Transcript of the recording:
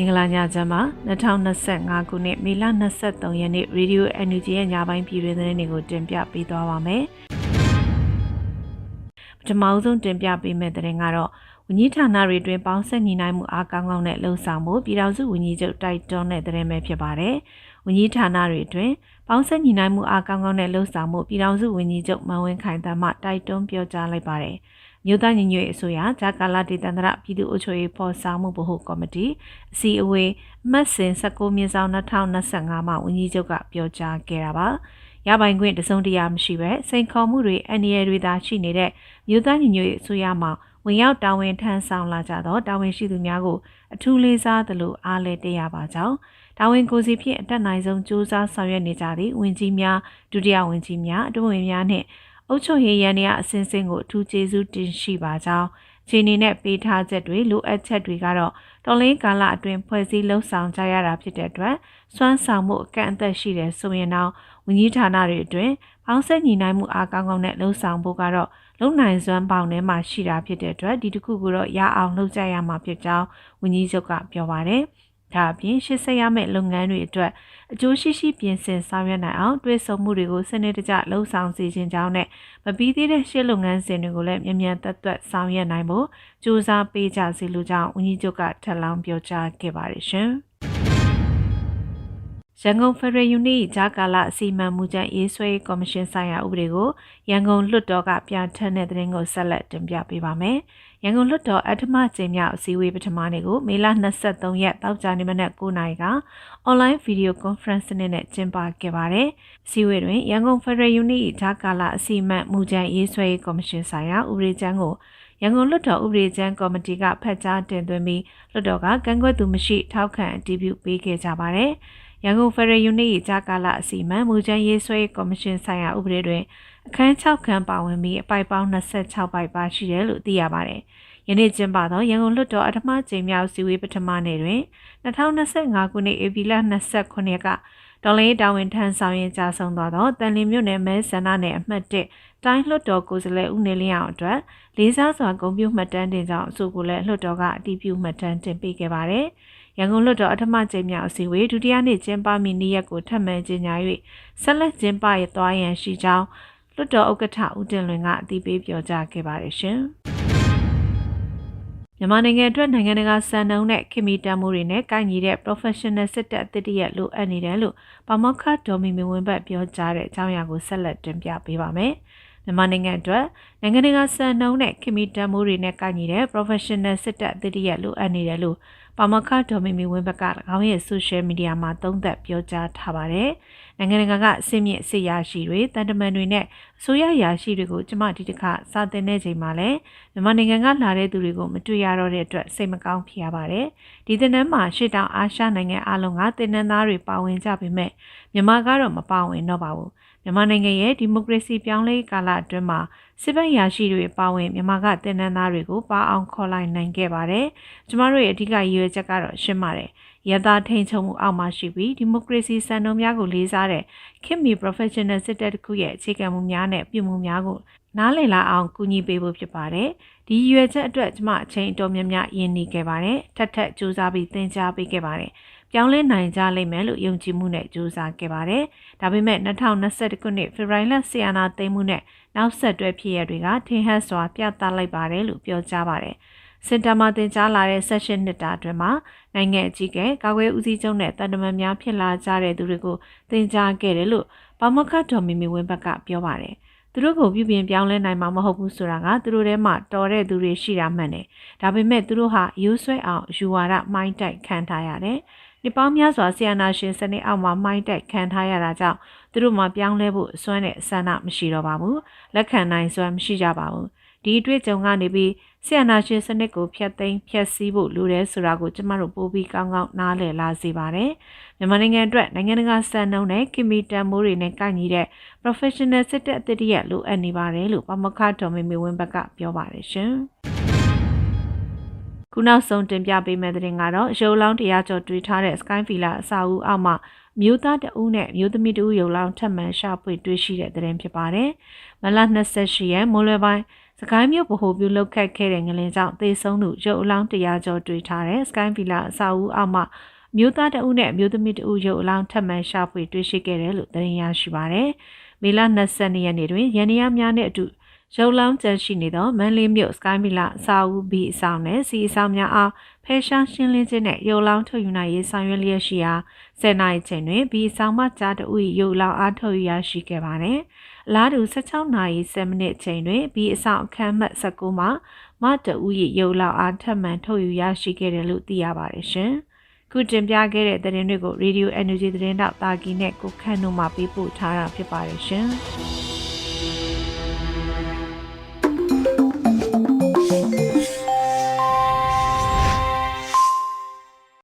မင်္ဂလာညချမ်းပါ2025ခုနှစ်မေလ23ရက်နေ့ Radio NUG ရဲ့ညပိုင်းပြည်တွင်သတင်းတွေကိုတင်ပြပေးသွားပါမယ်။ပထမဆုံးတင်ပြပေးမယ့်သတင်းကတော့ဝန်ကြီးဌာနတွေတွင်ပေါင်းဆက်ညီနိုင်မှုအားကောင်းကောင်းနဲ့လှုံ့ဆော်မှုပြည်ထောင်စုဝန်ကြီးချုပ်တိုက်တွန်းတဲ့သတင်းပဲဖြစ်ပါတယ်။ဝန်ကြီးဌာနတွေတွင်ပေါင်းဆက်ညီနိုင်မှုအားကောင်းကောင်းနဲ့လှုံ့ဆော်မှုပြည်ထောင်စုဝန်ကြီးချုပ်မန်ဝင်းခိုင်တမ်းမှတိုက်တွန်းပြောကြားလိုက်ပါတယ်။ မြို့သားညီညွတ်ရေးအစိုးရဂျာကာလာဒေသန္တရပြည်သူ့အုပ်ချုပ်ရေးဖော်ဆောင်မှုဗဟိုကော်မတီအစည်းအဝေးအမှတ်စဉ်19မြင်းဆောင်2025မှာဝန်ကြီးချုပ်ကပြောကြားခဲ့တာပါရပိုင်ခွင့်တစုံတရာမရှိပဲစိန်ခေါ်မှုတွေအန္တရာယ်တွေသာရှိနေတဲ့မြို့သားညီညွတ်ရေးအစိုးရမှာဝင်ရောက်တာဝန်ထမ်းဆောင်လာကြသောတာဝန်ရှိသူများကိုအထူးလေးစားသလိုအားလည်းတရပါကြောင်းတာဝန်ကိုစီဖြင့်အတက်နိုင်ဆုံးစူးစမ်းဆောင်ရွက်နေကြသည့်ဝင်ကြီးများဒုတိယဝင်ကြီးများအတွဝင်များနှင့် အုပ်ချုပ်ရေးရန်ရအစင်းစင်းကိုအထူးကျေးဇူးတင်ရှိပါကြောင်းခြေအနေနဲ့ပေးထားချက်တွေလိုအပ်ချက်တွေကတော့တော်လင်းကာလအတွင်းဖွဲ့စည်းလှုပ်ဆောင်ကြရတာဖြစ်တဲ့အတွက်စွမ်းဆောင်မှုအကန့်အသတ်ရှိတယ်ဆိုရင်တော့ဝန်ကြီးဌာနတွေအတွင်းပေါင်းဆက်ညီနိုင်မှုအားကောင်းကောင်းနဲ့လှုပ်ဆောင်ဖို့ကတော့လုံနိုင်စွမ်းပေါင်းထဲမှာရှိတာဖြစ်တဲ့အတွက်ဒီတစ်ခုကိုတော့ရအောင်လုပ်ကြရမှာဖြစ်ကြောင်းဝန်ကြီးချုပ်ကပြောပါတယ်။ ဒါအပြင်ရှေ့ဆက်ရမယ့်လုပ်ငန်းတွေအတွက်အကျိုးရှိရှိပြင်ဆင်ဆောင်ရွက်နိုင်အောင်တွဲဆုံမှုတွေကိုစနစ်တကျလှုံ့ဆော်စီခြင်းကြောင်းနဲ့မပြီးသေးတဲ့ရှေ့လုပ်ငန်းစဉ်တွေကိုလည်းမြန်မြန်သက်သက်ဆောင်ရွက်နိုင်ဖို့ကြိုးစားပေးကြစီလိုကြောင်းဝန်ကြီးချုပ်ကထပ်လောင်းပြောကြားခဲ့ပါတယ်ရှင်။ ရန်ကုန်ဖရယ်ယူနီဂျာကာလာအစီအမံမူကြမ်းရေးဆွဲကော်မရှင်ဆိုင်ရာဥပဒေကိုရန်ကုန်လွှတ်တော်ကပြဋ္ဌာန်းတဲ့သတင်းကိုဆက်လက်တင်ပြပေးပါမယ်။ရန်ကုန်လွှတ်တော်အထမကျင်းမြောက်အစည်းအဝေးပထမနေ့ကိုမေလ23ရက်တောက်ကြနေ့မနက်9:00နာရီကအွန်လိုင်းဗီဒီယိုကွန်ဖရင့်နဲ့ကျင်းပခဲ့ပါတယ်။အစည်းအဝေးတွင်ရန်ကုန်ဖရယ်ယူနီဂျာကာလာအစီအမံမူကြမ်းရေးဆွဲကော်မရှင်ဆိုင်ရာဥပဒေကြမ်းကိုရန်ကုန်လွှတ်တော်ဥပဒေကျမ်းကော်မတီကဖတ်ကြားတင်သွင်းပြီးလွှတ်တော်ကကန့်ကွက်သူမရှိထောက်ခံအတည်ပြုပေးခဲ့ကြပါတယ်။ ရန်ကုန်ဖရယ်ယူနစ်ကြာကာလအစီအမံမူချမ်းရေးဆွဲကော်မရှင်ဆိုင်ရာဥပဒေတွင်အခန်း6ခန်းပါဝင်ပြီးအပိုက်ပေါင်း26ပိုက်ပါရှိတယ်လို့သိရပါတယ်။ယနေ့ကျင်းပသောရန်ကုန်လွှတ်တော်အထမကျင်းမြောက်စီဝေးပထမနေ့တွင်2025ခုနှစ်ဧပြီလ29ရက်က ဒေါ်လေးတာဝန်ထမ်းဆောင်ရင်ကြာဆုံးသွားသောတန်လင်းမြို့နယ်မဲဆန္ဒနယ်အမှတ်1တိုင်းလွှတ်တော်ကိုယ်စားလှယ်ဦးနေလင်းအောင်အတွက်လေးစားစွာဂုဏ်ပြုမှတ်တမ်းတင်ကြောင်းအဆိုကိုလည်းလွှတ်တော်ကအတည်ပြုမှတ်တမ်းတင်ပေးခဲ့ပါတယ်။ရန်ကုန်လွှတ်တော်အထမကျင်းမြောက်အစည်းအဝေးဒုတိယနေ့ကျင်းပမည့်နေ့ရက်ကိုထပ်မံကြေညာ၍ဆက်လက်ကျင်းပရသွားရန်ရှိကြောင်းလွှတ်တော်ဥက္ကဋ္ဌဦးတင်လွင်ကအတည်ပြုပြောကြားခဲ့ပါတယ်ရှင်။ မြန်မာနိုင်ငံအတွက်နိုင်ငံတကာစံနှုန်းနဲ့ခင်မီတန်မိုးတွေနဲ့ကိုင်ညီတဲ့ professional စစ်တပ်အသစ်တရက်လိုအပ်နေတယ်လို့ပမောက္ခဒေါ်မီမီဝင်းဘတ်ပြောကြားတဲ့အကြောင်းအရာကိုဆက်လက်တင်ပြပေးပါမယ်။မြန်မာနိုင်ငံအတွက်နိုင်ငံတကာစံနှုန်းနဲ့ခင်မီတန်မိုးတွေနဲ့ကိုင်ညီတဲ့ professional စစ်တပ်အသစ်တရက်လိုအပ်နေတယ်လို့ ပါမခဒေါ်မီမီဝင်းဘက်က၎င်းရဲ့ social media မှာသုံးသပ်ပြောကြားထားပါတယ်။နိုင်ငံတကာကအစင်းမြင့်စစ်ရရှိတွေတန်တမန်တွေနဲ့အစိုးရရာရှိတွေကိုကျမဒီတစ်ခါစာသင်တဲ့ချိန်မှာလည်းမြန်မာနိုင်ငံကလာတဲ့သူတွေကိုမတွေ့ရတော့တဲ့အတွက်စိတ်မကောင်းဖြစ်ရပါတယ်။ဒီသင်တန်းမှာရှေ့တောင်အာရှနိုင်ငံအလုံးကသင်တန်းသားတွေပါဝင်ကြပေမဲ့မြန်မာကတော့မပါဝင်တော့ပါဘူး။မြန်မာနိုင်ငံရဲ့ဒီမိုကရေစီပြောင်းလဲကာလအတွင်းမှာ စစ်ဘက်ရာရှိတွေပါဝင်မြန်မာကတင်နန်းသားတွေကိုပါအောင်ခေါ်လိုက်နိုင်ခဲ့ပါတယ်။ကျမတို့ရဲ့အဓိကရည်ရွယ်ချက်ကတော့ရှင်းပါတယ်။ရတာထိန်ချုံမှုအောက်မှာရှိပြီးဒီမိုကရေစီစံနှုန်းများကိုလေးစားတဲ့ခင်မီ professional စစ်တပ်တစ်ခုရဲ့အခြေခံမှုများနဲ့ပြုမှုများကိုနားလည်လာအောင်ကူညီပေးဖို့ဖြစ်ပါတယ်။ဒီရွယ်ချက်အတွက်ကျမအချိန်အတော်များများယဉ်နေခဲ့ပါတယ်။ထပ်ထပ်စူးစမ်းပြီးသင်ကြားပေးခဲ့ပါတယ်။ပြောင်းလဲနိုင်ကြလိမ့်မယ်လို့ယုံကြည်မှုနဲ့ကြိုးစားခဲ့ပါတယ်။ဒါပေမဲ့2021ခုနှစ်ဖေဖော်ဝါရီလဆီယနာသိမ်းမှုနဲ့နောက်ဆက်တွဲဖြစ်ရတွေကထင်ဟပ်စွာပြသလိုက်ပါတယ်လို့ပြောကြားပါတယ်။စင်တာမှာတင်ကြားလာတဲ့ session နှစ်တာအတွင်းမှာနိုင်ငံအကြီးအကဲကာကွယ်ဦးစီးချုပ်နဲ့တန်တမန်များဖြစ်လာကြတဲ့သူတွေကိုသင်ကြားခဲ့တယ်လို့ပါမခတ်တော်မီမီဝင်းဘက်ကပြောပါတယ်။သူတို့ကိုပြုပြင်ပြောင်းလဲနိုင်မှာမဟုတ်ဘူးဆိုတာကသူတို့ထဲမှာတော်တဲ့သူတွေရှိတာမှန်တယ်။ဒါပေမဲ့သူတို့ဟာရိုးဆွဲအောင်ယူဝါဒမိုင်းတိုက်ခံထားရတယ်။ နှစ်ပေါင်းများစွာဆီယနာရှင်စနစ်အောက်မှာမိုင်းတက်ခံထားရတာကြောင့်သူတို့မှပြောင်းလဲဖို့အစွမ်းနဲ့အဆန္ဒမရှိတော့ပါဘူးလက်ခံနိုင်စွမ်းမရှိကြပါဘူးဒီအတွေ့အကြုံကနေပြီးဆီယနာရှင်စနစ်ကိုဖျက်သိမ်းဖျက်ဆီးဖို့လိုတယ်ဆိုတာကိုကျမတို့ပို့ပြီးကောင်းကောင်းနားလည်လာစေပါတယ်မြန်မာနိုင်ငံအတွက်နိုင်ငံတကာစံနှုန်းနဲ့ကီမီတန်မိုးတွေနဲ့ကိုက်ညီတဲ့ professional စစ်တပ်အသစ်တရက်လိုအပ်နေပါတယ်လို့ပမခဒေါ်မေမေဝင်းဘက်ကပြောပါတယ်ရှင် ခုနောက်ဆုံးတင်ပြပေးမယ့်သတင်းကတော့ရုပ်လောင်းတရားကျော်တွေ့ထားတဲ့ Sky Villa အစာအုပ်အောက်မှာမြို့သားတဦးနဲ့မြို့သမီးတဦးရုပ်လောင်းထပ်မံရှာဖွေတွေ့ရှိတဲ့သတင်းဖြစ်ပါတယ်။မလ28ရက်မိုးလွယ်ပိုင်းစကိုင်းမြို့ဗဟိုပြုလောက်ခတ်ခဲ့တဲ့ငလင်ကြောင့်သေဆုံးသူရုပ်အလောင်း100ကျော်တွေ့ထားတဲ့စကိုင်းဗီလာအဆောက်အဦအောက်မှာမြို့သားတအုပ်နဲ့မြို့သမီးတအုပ်ရုပ်အလောင်းထပ်မံရှာဖွေတွေ့ရှိခဲ့တယ်လို့သတင်းရရှိပါရယ်။မေလ22ရက်နေ့တွင်ရန်နီယာများနဲ့အတူ ရုပ်လောင်းကျန်ရှိနေသောမန်လေးမြို့စကိုင်းဗီလာအဆောက်အဦဘီအဆောင်နဲ့စီအဆောင်များအားဖယ်ရှားရှင်းလင်းခြင်းနဲ့ရုပ်လောင်းထုတ်ယူနိုင်ရေးဆောင်ရွက်လျက်ရှိရာ10နိုင်ချိန်တွင်ဘီအဆောင်မှကြားတအုပ်ရုပ်လောင်းအားထုတ်ယူရရှိခဲ့ပါသည်။အလားတူ16နာရီ7မိနစ်ချိန်တွင်ဘီအဆောင်အခမ်းမှတ်19မှာမတအူ၏ရုပ်လောင်းအားထပ်မံထုတ်ယူရရှိခဲ့တယ်လို့သိရပါတယ်ရှင်။ခုတင်ပြခဲ့တဲ့သတင်းတွေကို Radio Energy သတင်းတောက်တာကီနဲ့ကိုခန့်တို့မှပေးပို့ထားတာဖြစ်ပါတယ်ရှင်။